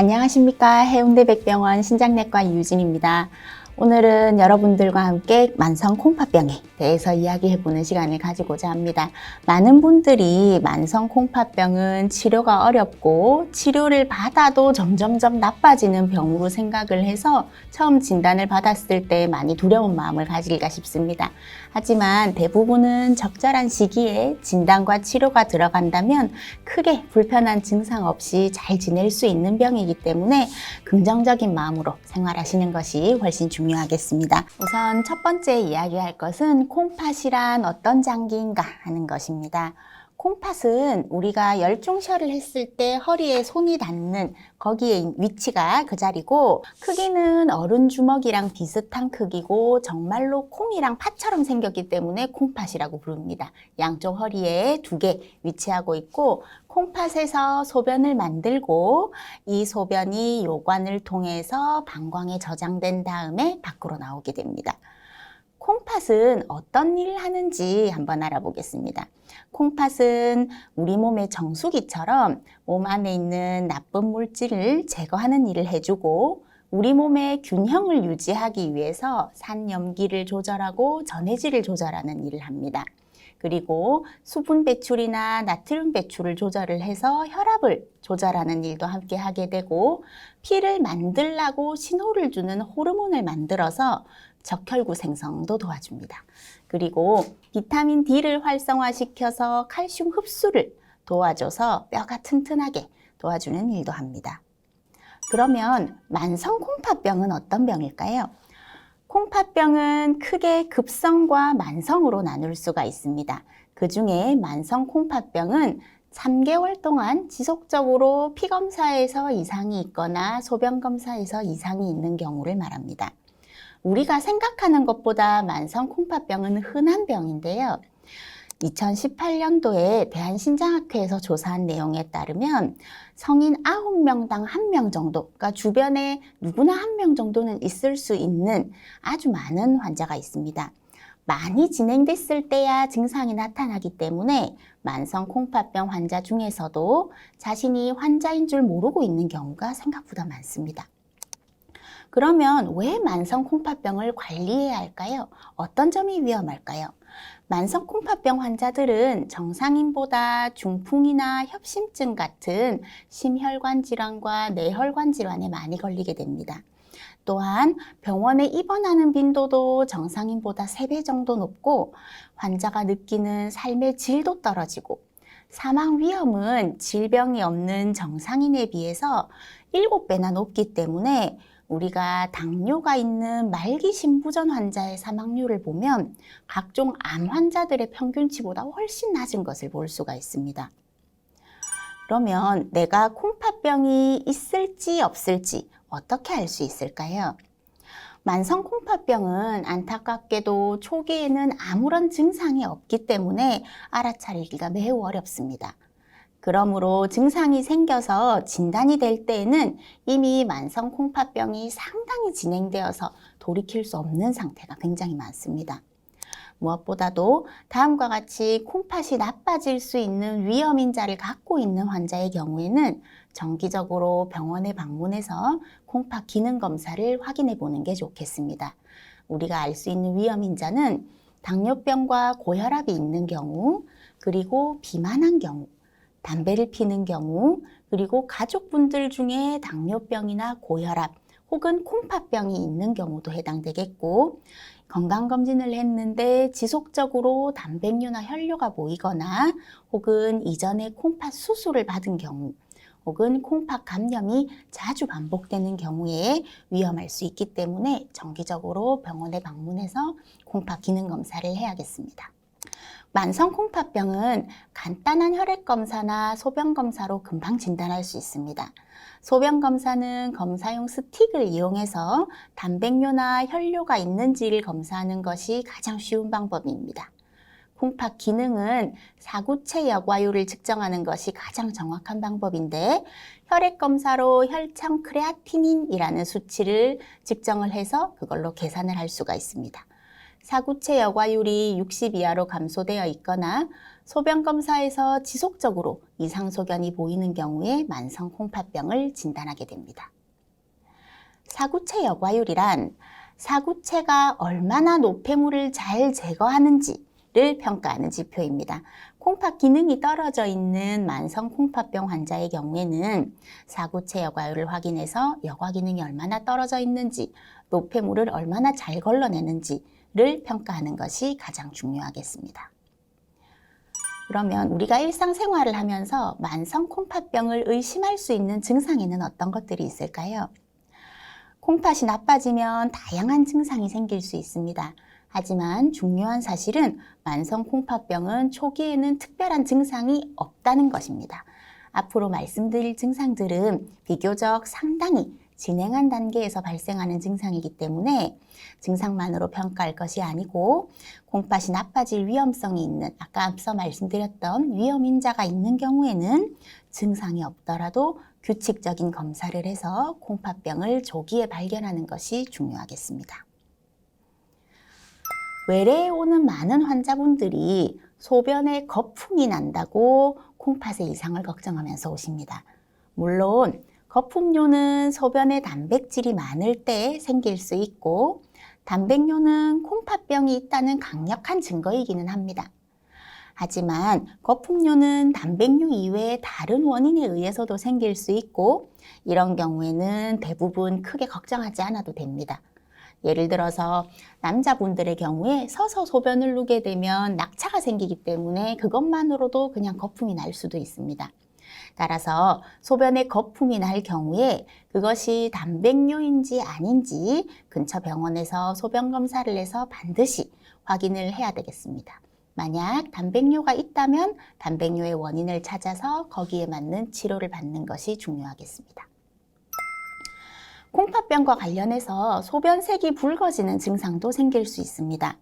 안녕하십니까. 해운대 백병원 신장내과 이유진입니다. 오늘은 여러분들과 함께 만성 콩팥병에 대해서 이야기해보는 시간을 가지고자 합니다. 많은 분들이 만성 콩팥병은 치료가 어렵고 치료를 받아도 점점점 나빠지는 병으로 생각을 해서 처음 진단을 받았을 때 많이 두려운 마음을 가질까 싶습니다. 하지만 대부분은 적절한 시기에 진단과 치료가 들어간다면 크게 불편한 증상 없이 잘 지낼 수 있는 병이기 때문에 긍정적인 마음으로 생활하시는 것이 훨씬 중요 하겠습니다. 우선 첫 번째 이야기할 것은 콩팥이란 어떤 장기인가 하는 것입니다. 콩팥은 우리가 열중셔를 했을 때 허리에 손이 닿는 거기에 위치가 그 자리고 크기는 어른 주먹이랑 비슷한 크기고 정말로 콩이랑 팥처럼 생겼기 때문에 콩팥이라고 부릅니다. 양쪽 허리에 두 개 위치하고 있고 콩팥에서 소변을 만들고 이 소변이 요관을 통해서 방광에 저장된 다음에 밖으로 나오게 됩니다. 콩팥은 어떤 일을 하는지 한번 알아보겠습니다. 콩팥은 우리 몸의 정수기처럼 몸 안에 있는 나쁜 물질을 제거하는 일을 해주고 우리 몸의 균형을 유지하기 위해서 산염기를 조절하고 전해질을 조절하는 일을 합니다. 그리고 수분 배출이나 나트륨 배출을 조절을 해서 혈압을 조절하는 일도 함께 하게 되고 피를 만들라고 신호를 주는 호르몬을 만들어서 적혈구 생성도 도와줍니다. 그리고 비타민 D를 활성화시켜서 칼슘 흡수를 도와줘서 뼈가 튼튼하게 도와주는 일도 합니다. 그러면 만성 콩팥병은 어떤 병일까요? 콩팥병은 크게 급성과 만성으로 나눌 수가 있습니다. 그 중에 만성 콩팥병은 3개월 동안 지속적으로 피검사에서 이상이 있거나 소변검사에서 이상이 있는 경우를 말합니다. 우리가 생각하는 것보다 만성 콩팥병은 흔한 병인데요. 2018년도에 대한신장학회에서 조사한 내용에 따르면 성인 9명당 1명 정도, 그러니까 주변에 누구나 한명 정도는 있을 수 있는 아주 많은 환자가 있습니다. 많이 진행됐을 때야 증상이 나타나기 때문에 만성 콩팥병 환자 중에서도 자신이 환자인 줄 모르고 있는 경우가 생각보다 많습니다. 그러면 왜 만성 콩팥병을 관리해야 할까요? 어떤 점이 위험할까요? 만성 콩팥병 환자들은 정상인보다 중풍이나 협심증 같은 심혈관 질환과 뇌혈관 질환에 많이 걸리게 됩니다. 또한 병원에 입원하는 빈도도 정상인보다 3배 정도 높고 환자가 느끼는 삶의 질도 떨어지고 사망 위험은 질병이 없는 정상인에 비해서 7배나 높기 때문에 우리가 당뇨가 있는 말기 심부전 환자의 사망률을 보면 각종 암 환자들의 평균치보다 훨씬 낮은 것을 볼 수가 있습니다. 그러면 내가 콩팥병이 있을지 없을지 어떻게 알 수 있을까요? 만성 콩팥병은 안타깝게도 초기에는 아무런 증상이 없기 때문에 알아차리기가 매우 어렵습니다. 그러므로 증상이 생겨서 진단이 될 때에는 이미 만성 콩팥병이 상당히 진행되어서 돌이킬 수 없는 상태가 굉장히 많습니다. 무엇보다도 다음과 같이 콩팥이 나빠질 수 있는 위험인자를 갖고 있는 환자의 경우에는 정기적으로 병원에 방문해서 콩팥 기능 검사를 확인해 보는 게 좋겠습니다. 우리가 알 수 있는 위험인자는 당뇨병과 고혈압이 있는 경우, 그리고 비만한 경우, 담배를 피는 경우, 그리고 가족분들 중에 당뇨병이나 고혈압 혹은 콩팥병이 있는 경우도 해당되겠고, 건강검진을 했는데 지속적으로 단백뇨나 혈뇨가 보이거나 혹은 이전에 콩팥 수술을 받은 경우, 혹은 콩팥 감염이 자주 반복되는 경우에 위험할 수 있기 때문에 정기적으로 병원에 방문해서 콩팥 기능 검사를 해야겠습니다. 만성 콩팥병은 간단한 혈액 검사나 소변 검사로 금방 진단할 수 있습니다. 소변 검사는 검사용 스틱을 이용해서 단백뇨나 혈뇨가 있는지를 검사하는 것이 가장 쉬운 방법입니다. 콩팥 기능은 사구체 역화율을 측정하는 것이 가장 정확한 방법인데 혈액 검사로 혈청 크레아티닌이라는 수치를 측정을 해서 그걸로 계산을 할 수가 있습니다. 사구체 여과율이 60 이하로 감소되어 있거나 소변 검사에서 지속적으로 이상 소견이 보이는 경우에 만성 콩팥병을 진단하게 됩니다. 사구체 여과율이란 사구체가 얼마나 노폐물을 잘 제거하는지 를 평가하는 지표입니다. 콩팥 기능이 떨어져 있는 만성 콩팥병 환자의 경우에는 사구체 여과율을 확인해서 여과 기능이 얼마나 떨어져 있는지, 노폐물을 얼마나 잘 걸러내는지 를 평가하는 것이 가장 중요하겠습니다. 그러면 우리가 일상생활을 하면서 만성 콩팥병을 의심할 수 있는 증상에는 어떤 것들이 있을까요? 콩팥이 나빠지면 다양한 증상이 생길 수 있습니다. 하지만 중요한 사실은 만성 콩팥병은 초기에는 특별한 증상이 없다는 것입니다. 앞으로 말씀드릴 증상들은 비교적 상당히 진행한 단계에서 발생하는 증상이기 때문에 증상만으로 평가할 것이 아니고 콩팥이 나빠질 위험성이 있는 아까 앞서 말씀드렸던 위험 인자가 있는 경우에는 증상이 없더라도 규칙적인 검사를 해서 콩팥병을 조기에 발견하는 것이 중요하겠습니다. 외래에 오는 많은 환자분들이 소변에 거품이 난다고 콩팥의 이상을 걱정하면서 오십니다. 물론 거품료는 소변에 단백질이 많을 때 생길 수 있고 단백뇨는 콩팥병이 있다는 강력한 증거이기는 합니다. 하지만 거품료는 단백뇨 이외에 다른 원인에 의해서도 생길 수 있고 이런 경우에는 대부분 크게 걱정하지 않아도 됩니다. 예를 들어서 남자분들의 경우에 서서 소변을 누게 되면 낙차가 생기기 때문에 그것만으로도 그냥 거품이 날 수도 있습니다. 따라서 소변에 거품이 날 경우에 그것이 단백뇨인지 아닌지 근처 병원에서 소변 검사를 해서 반드시 확인을 해야 되겠습니다. 만약 단백뇨가 있다면 단백뇨의 원인을 찾아서 거기에 맞는 치료를 받는 것이 중요하겠습니다. 콩팥병과 관련해서 소변색이 붉어지는 증상도 생길 수 있습니다.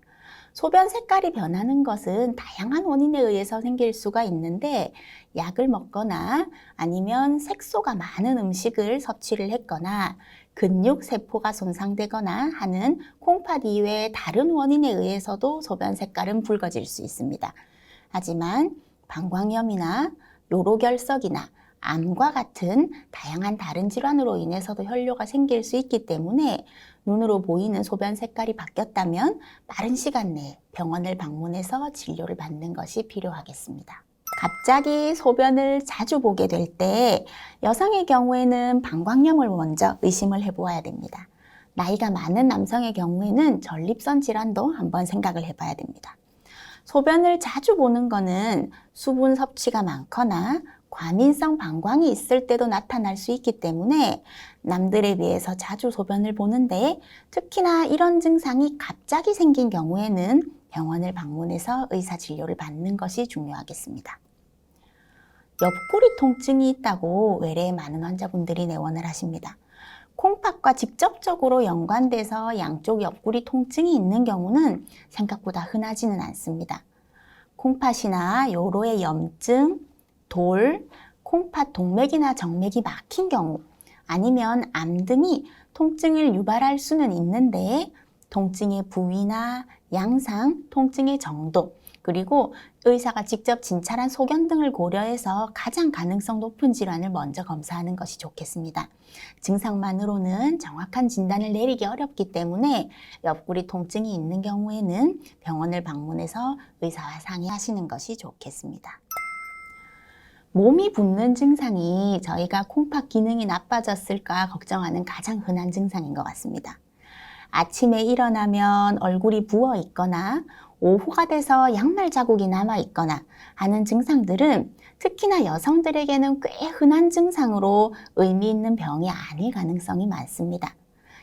소변 색깔이 변하는 것은 다양한 원인에 의해서 생길 수가 있는데 약을 먹거나 아니면 색소가 많은 음식을 섭취를 했거나 근육 세포가 손상되거나 하는 콩팥 이외의 다른 원인에 의해서도 소변 색깔은 붉어질 수 있습니다. 하지만 방광염이나 요로결석이나 암과 같은 다양한 다른 질환으로 인해서도 혈뇨가 생길 수 있기 때문에 눈으로 보이는 소변 색깔이 바뀌었다면 빠른 시간 내에 병원을 방문해서 진료를 받는 것이 필요하겠습니다. 갑자기 소변을 자주 보게 될 때 여성의 경우에는 방광염을 먼저 의심을 해보아야 됩니다. 나이가 많은 남성의 경우에는 전립선 질환도 한번 생각을 해봐야 됩니다. 소변을 자주 보는 것은 수분 섭취가 많거나 과민성 방광이 있을 때도 나타날 수 있기 때문에 남들에 비해서 자주 소변을 보는데 특히나 이런 증상이 갑자기 생긴 경우에는 병원을 방문해서 의사 진료를 받는 것이 중요하겠습니다. 옆구리 통증이 있다고 외래에 많은 환자분들이 내원을 하십니다. 콩팥과 직접적으로 연관돼서 양쪽 옆구리 통증이 있는 경우는 생각보다 흔하지는 않습니다. 콩팥이나 요로의 염증, 돌, 콩팥 동맥이나 정맥이 막힌 경우 아니면 암 등이 통증을 유발할 수는 있는데 통증의 부위나 양상, 통증의 정도, 그리고 의사가 직접 진찰한 소견 등을 고려해서 가장 가능성 높은 질환을 먼저 검사하는 것이 좋겠습니다. 증상만으로는 정확한 진단을 내리기 어렵기 때문에 옆구리 통증이 있는 경우에는 병원을 방문해서 의사와 상의하시는 것이 좋겠습니다. 몸이 붓는 증상이 저희가 콩팥 기능이 나빠졌을까 걱정하는 가장 흔한 증상인 것 같습니다. 아침에 일어나면 얼굴이 부어 있거나 오후가 돼서 양말 자국이 남아 있거나 하는 증상들은 특히나 여성들에게는 꽤 흔한 증상으로 의미 있는 병이 아닐 가능성이 많습니다.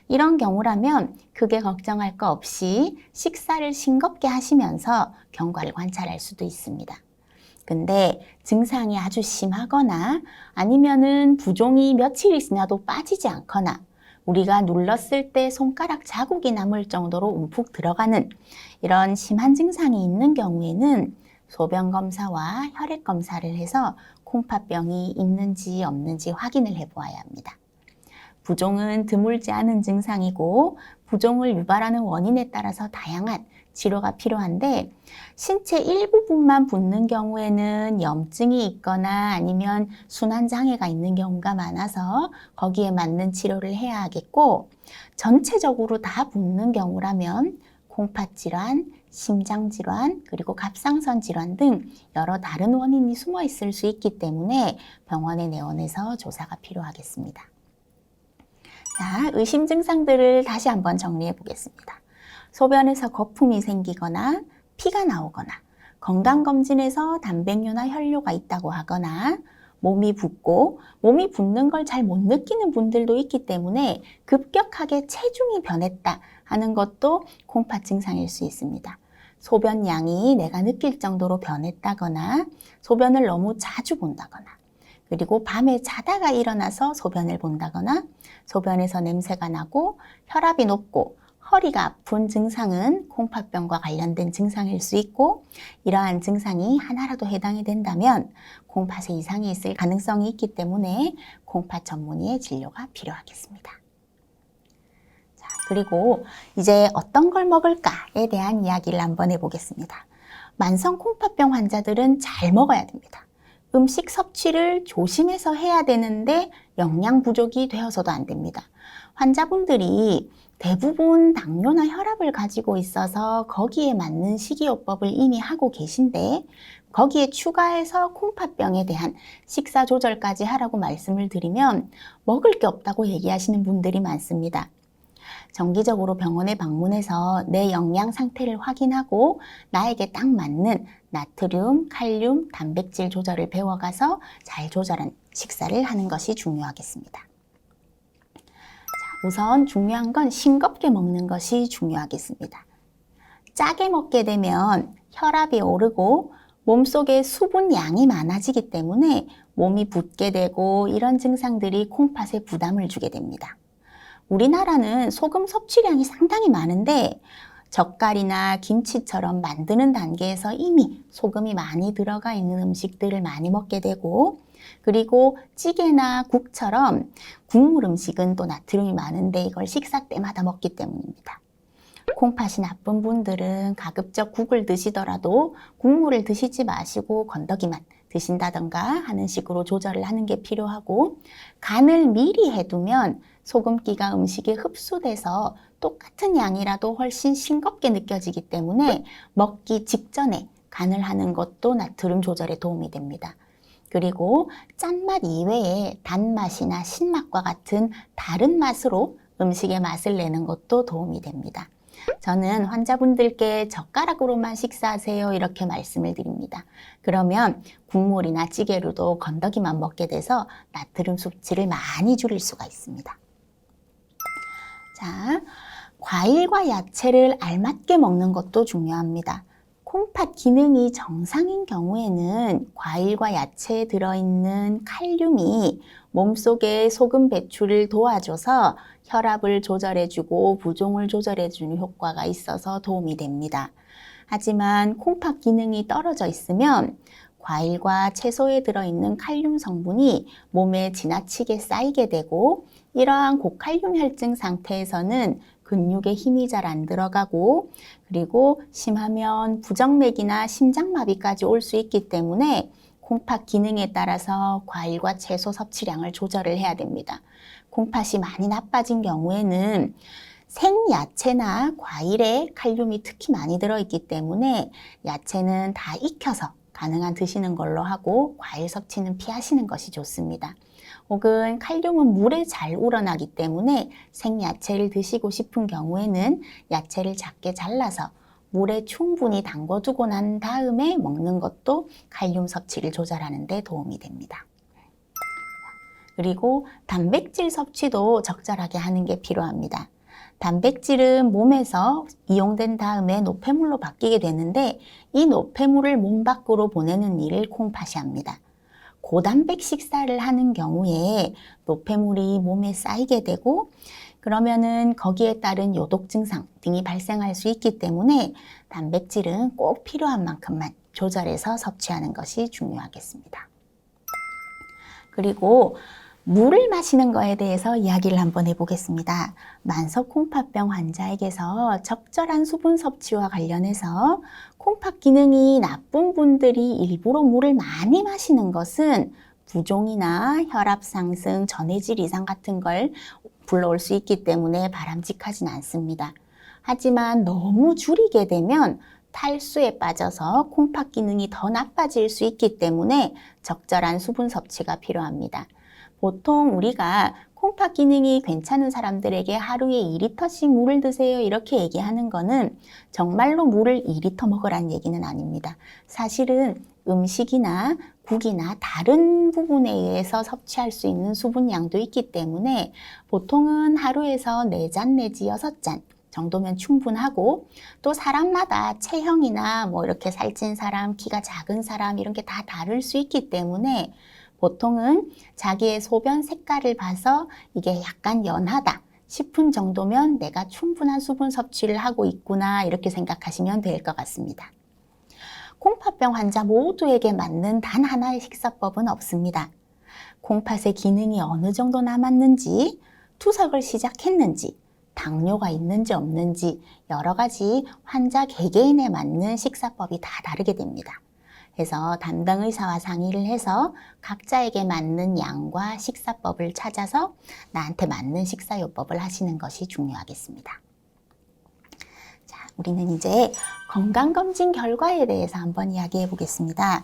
이런 경우라면 크게 걱정할 거 없이 식사를 싱겁게 하시면서 경과를 관찰할 수도 있습니다. 근데 증상이 아주 심하거나 아니면은 부종이 며칠이 지나도 빠지지 않거나 우리가 눌렀을 때 손가락 자국이 남을 정도로 움푹 들어가는 이런 심한 증상이 있는 경우에는 소변 검사와 혈액 검사를 해서 콩팥병이 있는지 없는지 확인을 해 보아야 합니다. 부종은 드물지 않은 증상이고 부종을 유발하는 원인에 따라서 다양한 치료가 필요한데 신체 일부분만 붓는 경우에는 염증이 있거나 아니면 순환 장애가 있는 경우가 많아서 거기에 맞는 치료를 해야 하겠고 전체적으로 다 붓는 경우라면 콩팥 질환, 심장 질환, 그리고 갑상선 질환 등 여러 다른 원인이 숨어 있을 수 있기 때문에 병원에 내원해서 조사가 필요하겠습니다. 자, 의심 증상들을 다시 한번 정리해 보겠습니다. 소변에서 거품이 생기거나 피가 나오거나 건강검진에서 단백뇨나 혈뇨가 있다고 하거나 몸이 붓고 몸이 붓는 걸 잘 못 느끼는 분들도 있기 때문에 급격하게 체중이 변했다 하는 것도 콩팥 증상일 수 있습니다. 소변 양이 내가 느낄 정도로 변했다거나 소변을 너무 자주 본다거나 그리고 밤에 자다가 일어나서 소변을 본다거나 소변에서 냄새가 나고 혈압이 높고 허리가 아픈 증상은 콩팥병과 관련된 증상일 수 있고 이러한 증상이 하나라도 해당이 된다면 콩팥에 이상이 있을 가능성이 있기 때문에 콩팥 전문의의 진료가 필요하겠습니다. 자, 그리고 이제 어떤 걸 먹을까에 대한 이야기를 한번 해보겠습니다. 만성 콩팥병 환자들은 잘 먹어야 됩니다. 음식 섭취를 조심해서 해야 되는데 영양 부족이 되어서도 안 됩니다. 환자분들이 대부분 당뇨나 혈압을 가지고 있어서 거기에 맞는 식이요법을 이미 하고 계신데 거기에 추가해서 콩팥병에 대한 식사 조절까지 하라고 말씀을 드리면 먹을 게 없다고 얘기하시는 분들이 많습니다. 정기적으로 병원에 방문해서 내 영양 상태를 확인하고 나에게 딱 맞는 나트륨, 칼륨, 단백질 조절을 배워가서 잘 조절한 식사를 하는 것이 중요하겠습니다. 우선 중요한 건 싱겁게 먹는 것이 중요하겠습니다. 짜게 먹게 되면 혈압이 오르고 몸속에 수분 양이 많아지기 때문에 몸이 붓게 되고 이런 증상들이 콩팥에 부담을 주게 됩니다. 우리나라는 소금 섭취량이 상당히 많은데 젓갈이나 김치처럼 만드는 단계에서 이미 소금이 많이 들어가 있는 음식들을 많이 먹게 되고 그리고 찌개나 국처럼 국물 음식은 또 나트륨이 많은데 이걸 식사 때마다 먹기 때문입니다. 콩팥이 나쁜 분들은 가급적 국을 드시더라도 국물을 드시지 마시고 건더기만 드신다던가 하는 식으로 조절을 하는 게 필요하고 간을 미리 해두면 소금기가 음식에 흡수돼서 똑같은 양이라도 훨씬 싱겁게 느껴지기 때문에 먹기 직전에 간을 하는 것도 나트륨 조절에 도움이 됩니다. 그리고 짠맛 이외에 단맛이나 신맛과 같은 다른 맛으로 음식의 맛을 내는 것도 도움이 됩니다. 저는 환자분들께 젓가락으로만 식사하세요 이렇게 말씀을 드립니다. 그러면 국물이나 찌개로도 건더기만 먹게 돼서 나트륨 섭취를 많이 줄일 수가 있습니다. 자, 과일과 야채를 알맞게 먹는 것도 중요합니다. 콩팥 기능이 정상인 경우에는 과일과 야채에 들어있는 칼륨이 몸속의 소금 배출을 도와줘서 혈압을 조절해주고 부종을 조절해주는 효과가 있어서 도움이 됩니다. 하지만 콩팥 기능이 떨어져 있으면 과일과 채소에 들어있는 칼륨 성분이 몸에 지나치게 쌓이게 되고 이러한 고칼륨 혈증 상태에서는 근육에 힘이 잘 안 들어가고 그리고 심하면 부정맥이나 심장마비까지 올 수 있기 때문에 콩팥 기능에 따라서 과일과 채소 섭취량을 조절을 해야 됩니다. 콩팥이 많이 나빠진 경우에는 생야채나 과일에 칼륨이 특히 많이 들어있기 때문에 야채는 다 익혀서 가능한 드시는 걸로 하고 과일 섭취는 피하시는 것이 좋습니다. 혹은 칼륨은 물에 잘 우러나기 때문에 생야채를 드시고 싶은 경우에는 야채를 작게 잘라서 물에 충분히 담궈두고 난 다음에 먹는 것도 칼륨 섭취를 조절하는 데 도움이 됩니다. 그리고 단백질 섭취도 적절하게 하는 게 필요합니다. 단백질은 몸에서 이용된 다음에 노폐물로 바뀌게 되는데 이 노폐물을 몸 밖으로 보내는 일을 콩팥이 합니다. 고단백 식사를 하는 경우에 노폐물이 몸에 쌓이게 되고 그러면은 거기에 따른 요독 증상 등이 발생할 수 있기 때문에 단백질은 꼭 필요한 만큼만 조절해서 섭취하는 것이 중요하겠습니다. 그리고 물을 마시는 거에 대해서 이야기를 한번 해보겠습니다. 만성 콩팥병 환자에게서 적절한 수분 섭취와 관련해서 콩팥 기능이 나쁜 분들이 일부러 물을 많이 마시는 것은 부종이나 혈압 상승, 전해질 이상 같은 걸 불러올 수 있기 때문에 바람직하진 않습니다. 하지만 너무 줄이게 되면 탈수에 빠져서 콩팥 기능이 더 나빠질 수 있기 때문에 적절한 수분 섭취가 필요합니다. 보통 우리가 콩팥 기능이 괜찮은 사람들에게 하루에 2리터씩 물을 드세요 이렇게 얘기하는 거는 정말로 물을 2리터 먹으라는 얘기는 아닙니다. 사실은 음식이나 국이나 다른 부분에 의해서 섭취할 수 있는 수분량도 있기 때문에 보통은 하루에서 4잔 내지 6잔 정도면 충분하고 또 사람마다 체형이나 뭐 이렇게 살찐 사람, 키가 작은 사람 이런 게 다 다를 수 있기 때문에 보통은 자기의 소변 색깔을 봐서 이게 약간 연하다 싶은 정도면 내가 충분한 수분 섭취를 하고 있구나 이렇게 생각하시면 될 것 같습니다. 콩팥병 환자 모두에게 맞는 단 하나의 식사법은 없습니다. 콩팥의 기능이 어느 정도 남았는지, 투석을 시작했는지, 당뇨가 있는지 없는지 여러 가지 환자 개개인에 맞는 식사법이 다 다르게 됩니다. 그래서 담당 의사와 상의를 해서 각자에게 맞는 양과 식사법을 찾아서 나한테 맞는 식사요법을 하시는 것이 중요하겠습니다. 자, 우리는 이제 건강검진 결과에 대해서 한번 이야기해 보겠습니다.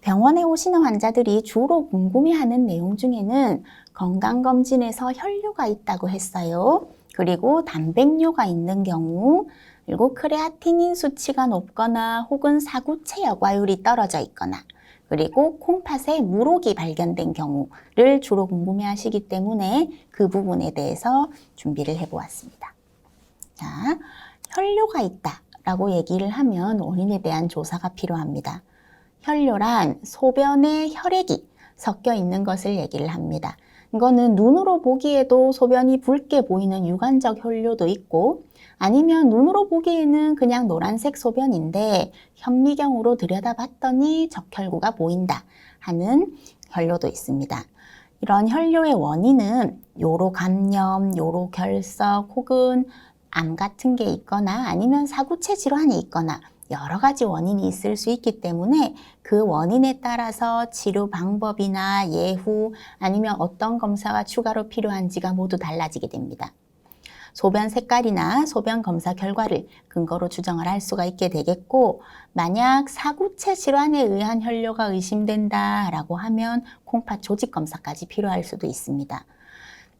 병원에 오시는 환자들이 주로 궁금해하는 내용 중에는 건강검진에서 혈류가 있다고 했어요. 그리고 단백뇨가 있는 경우, 그리고 크레아티닌 수치가 높거나 혹은 사구체 여과율이 떨어져 있거나 그리고 콩팥에 물혹이 발견된 경우를 주로 궁금해 하시기 때문에 그 부분에 대해서 준비를 해 보았습니다. 자, 혈뇨가 있다 라고 얘기를 하면 원인에 대한 조사가 필요합니다. 혈뇨란 소변에 혈액이 섞여 있는 것을 얘기를 합니다. 이거는 눈으로 보기에도 소변이 붉게 보이는 유관적 혈뇨도 있고 아니면 눈으로 보기에는 그냥 노란색 소변인데 현미경으로 들여다봤더니 적혈구가 보인다 하는 혈뇨도 있습니다. 이런 혈뇨의 원인은 요로 감염, 요로 결석 혹은 암 같은 게 있거나 아니면 사구체 질환이 있거나 여러 가지 원인이 있을 수 있기 때문에 그 원인에 따라서 치료 방법이나 예후 아니면 어떤 검사가 추가로 필요한지가 모두 달라지게 됩니다. 소변 색깔이나 소변 검사 결과를 근거로 추정을 할 수가 있게 되겠고 만약 사구체 질환에 의한 혈뇨가 의심된다라고 하면 콩팥 조직 검사까지 필요할 수도 있습니다.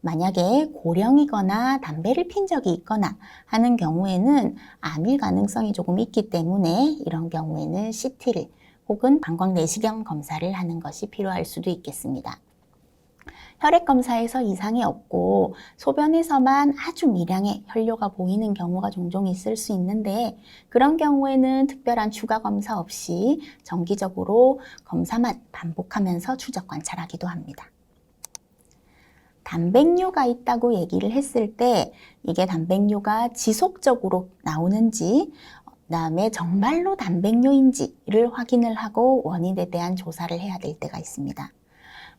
만약에 고령이거나 담배를 핀 적이 있거나 하는 경우에는 암일 가능성이 조금 있기 때문에 이런 경우에는 CT를 혹은 방광 내시경 검사를 하는 것이 필요할 수도 있겠습니다. 혈액 검사에서 이상이 없고 소변에서만 아주 미량의 혈뇨가 보이는 경우가 종종 있을 수 있는데 그런 경우에는 특별한 추가 검사 없이 정기적으로 검사만 반복하면서 추적 관찰하기도 합니다. 단백뇨가 있다고 얘기를 했을 때 이게 단백뇨가 지속적으로 나오는지 그다음에 정말로 단백뇨인지를 확인을 하고 원인에 대한 조사를 해야 될 때가 있습니다.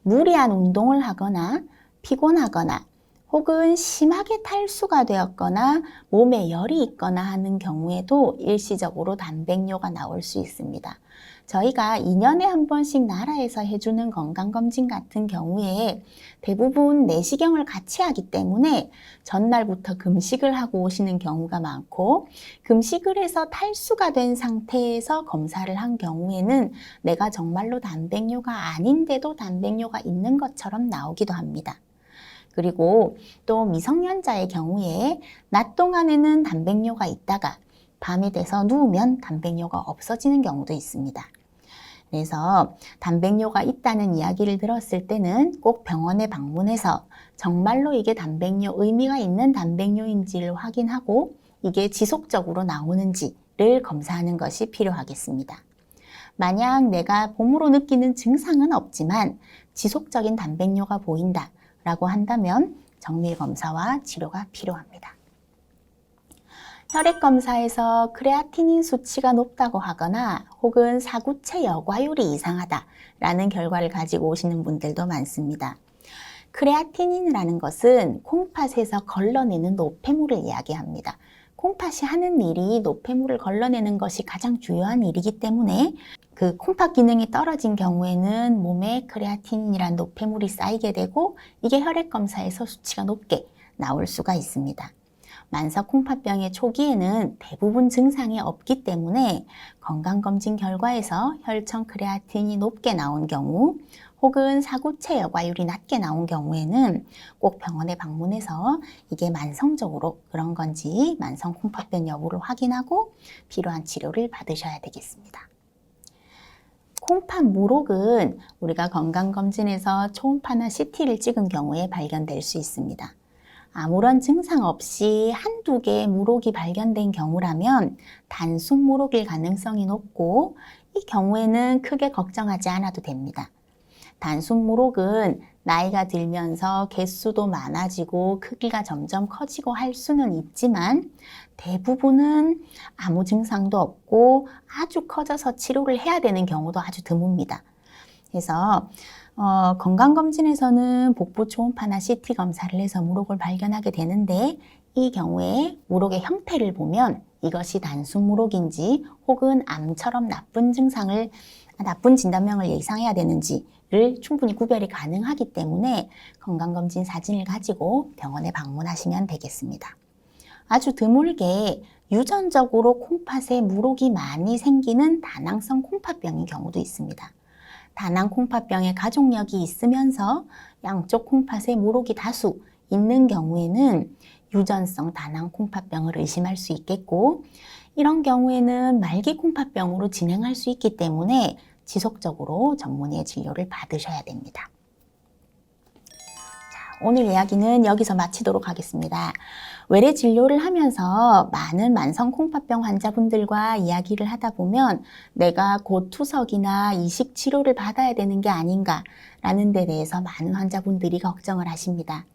무리한 운동을 하거나 피곤하거나 혹은 심하게 탈수가 되었거나 몸에 열이 있거나 하는 경우에도 일시적으로 단백뇨가 나올 수 있습니다. 저희가 2년에 한 번씩 나라에서 해주는 건강검진 같은 경우에 대부분 내시경을 같이 하기 때문에 전날부터 금식을 하고 오시는 경우가 많고 금식을 해서 탈수가 된 상태에서 검사를 한 경우에는 내가 정말로 단백뇨가 아닌데도 단백뇨가 있는 것처럼 나오기도 합니다. 그리고 또 미성년자의 경우에 낮 동안에는 단백뇨가 있다가 밤이 돼서 누우면 단백뇨가 없어지는 경우도 있습니다. 그래서 단백뇨가 있다는 이야기를 들었을 때는 꼭 병원에 방문해서 정말로 이게 단백뇨 의미가 있는 단백뇨인지를 확인하고 이게 지속적으로 나오는지를 검사하는 것이 필요하겠습니다. 만약 내가 봄으로 느끼는 증상은 없지만 지속적인 단백뇨가 보인다 라고 한다면 정밀 검사와 치료가 필요합니다. 혈액 검사에서 크레아티닌 수치가 높다고 하거나 혹은 사구체 여과율이 이상하다라는 결과를 가지고 오시는 분들도 많습니다. 크레아티닌이라는 것은 콩팥에서 걸러내는 노폐물을 이야기합니다. 콩팥이 하는 일이 노폐물을 걸러내는 것이 가장 중요한 일이기 때문에 그 콩팥 기능이 떨어진 경우에는 몸에 크레아틴이란 노폐물이 쌓이게 되고 이게 혈액 검사에서 수치가 높게 나올 수가 있습니다. 만성 콩팥병의 초기에는 대부분 증상이 없기 때문에 건강검진 결과에서 혈청 크레아틴이 높게 나온 경우 혹은 사구체 여과율이 낮게 나온 경우에는 꼭 병원에 방문해서 이게 만성적으로 그런 건지 만성 콩팥병 여부를 확인하고 필요한 치료를 받으셔야 되겠습니다. 콩팥 무록은 우리가 건강검진에서 초음파나 CT를 찍은 경우에 발견될 수 있습니다. 아무런 증상 없이 한두 개의 무록이 발견된 경우라면 단순 무록일 가능성이 높고 이 경우에는 크게 걱정하지 않아도 됩니다. 단순 무록은 나이가 들면서 개수도 많아지고 크기가 점점 커지고 할 수는 있지만 대부분은 아무 증상도 없고 아주 커져서 치료를 해야 되는 경우도 아주 드뭅니다. 그래서 어, 건강검진에서는 복부 초음파나 CT 검사를 해서 무록을 발견하게 되는데 이 경우에 무록의 형태를 보면 이것이 단순 무록인지 혹은 암처럼 나쁜 증상을 나쁜 진단명을 예상해야 되는지를 충분히 구별이 가능하기 때문에 건강검진 사진을 가지고 병원에 방문하시면 되겠습니다. 아주 드물게 유전적으로 콩팥에 무록이 많이 생기는 다낭성 콩팥병인 경우도 있습니다. 다낭 콩팥병의 가족력이 있으면서 양쪽 콩팥에 무록이 다수 있는 경우에는 유전성 다낭 콩팥병을 의심할 수 있겠고 이런 경우에는 말기 콩팥병으로 진행할 수 있기 때문에 지속적으로 전문의의 진료를 받으셔야 됩니다. 자, 오늘 이야기는 여기서 마치도록 하겠습니다. 외래 진료를 하면서 많은 만성 콩팥병 환자분들과 이야기를 하다 보면 내가 곧 투석이나 이식 치료를 받아야 되는 게 아닌가라는 데 대해서 많은 환자분들이 걱정을 하십니다.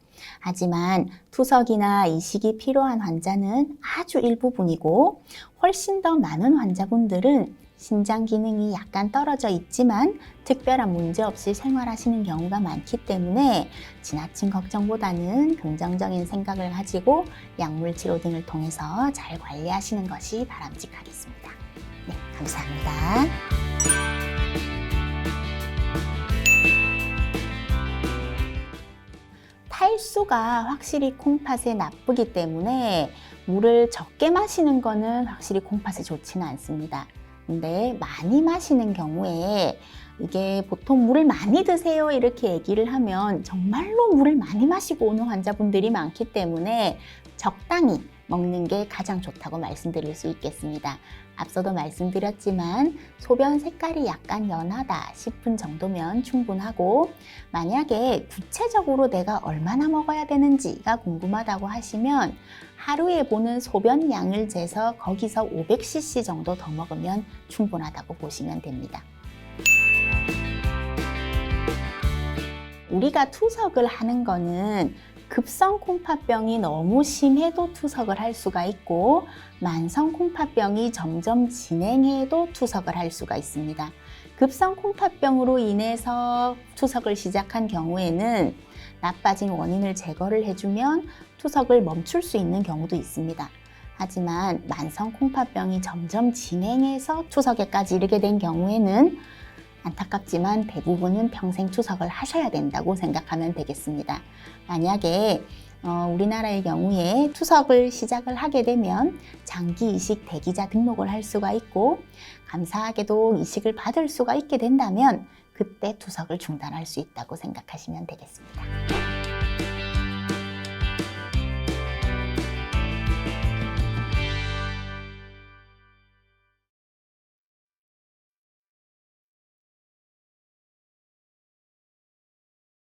하지만 투석이나 이식이 필요한 환자는 아주 일부분이고 훨씬 더 많은 환자분들은 신장 기능이 약간 떨어져 있지만 특별한 문제 없이 생활하시는 경우가 많기 때문에 지나친 걱정보다는 긍정적인 생각을 가지고 약물 치료 등을 통해서 잘 관리하시는 것이 바람직하겠습니다. 네, 감사합니다. 탈수가 확실히 콩팥에 나쁘기 때문에 물을 적게 마시는 거는 확실히 콩팥에 좋지는 않습니다. 근데 많이 마시는 경우에 이게 보통 물을 많이 드세요? 이렇게 얘기를 하면 정말로 물을 많이 마시고 오는 환자분들이 많기 때문에 적당히 먹는 게 가장 좋다고 말씀드릴 수 있겠습니다. 앞서도 말씀드렸지만 소변 색깔이 약간 연하다 싶은 정도면 충분하고 만약에 구체적으로 내가 얼마나 먹어야 되는지가 궁금하다고 하시면 하루에 보는 소변 양을 재서 거기서 500cc 정도 더 먹으면 충분하다고 보시면 됩니다. 우리가 투석을 하는 거는 급성 콩팥병이 너무 심해도 투석을 할 수가 있고 만성 콩팥병이 점점 진행해도 투석을 할 수가 있습니다. 급성 콩팥병으로 인해서 투석을 시작한 경우에는 나빠진 원인을 제거를 해주면 투석을 멈출 수 있는 경우도 있습니다. 하지만 만성 콩팥병이 점점 진행해서 투석에까지 이르게 된 경우에는 안타깝지만 대부분은 평생 투석을 하셔야 된다고 생각하면 되겠습니다. 만약에 어, 우리나라의 경우에 투석을 시작을 하게 되면 장기 이식 대기자 등록을 할 수가 있고 감사하게도 이식을 받을 수가 있게 된다면 그때 투석을 중단할 수 있다고 생각하시면 되겠습니다.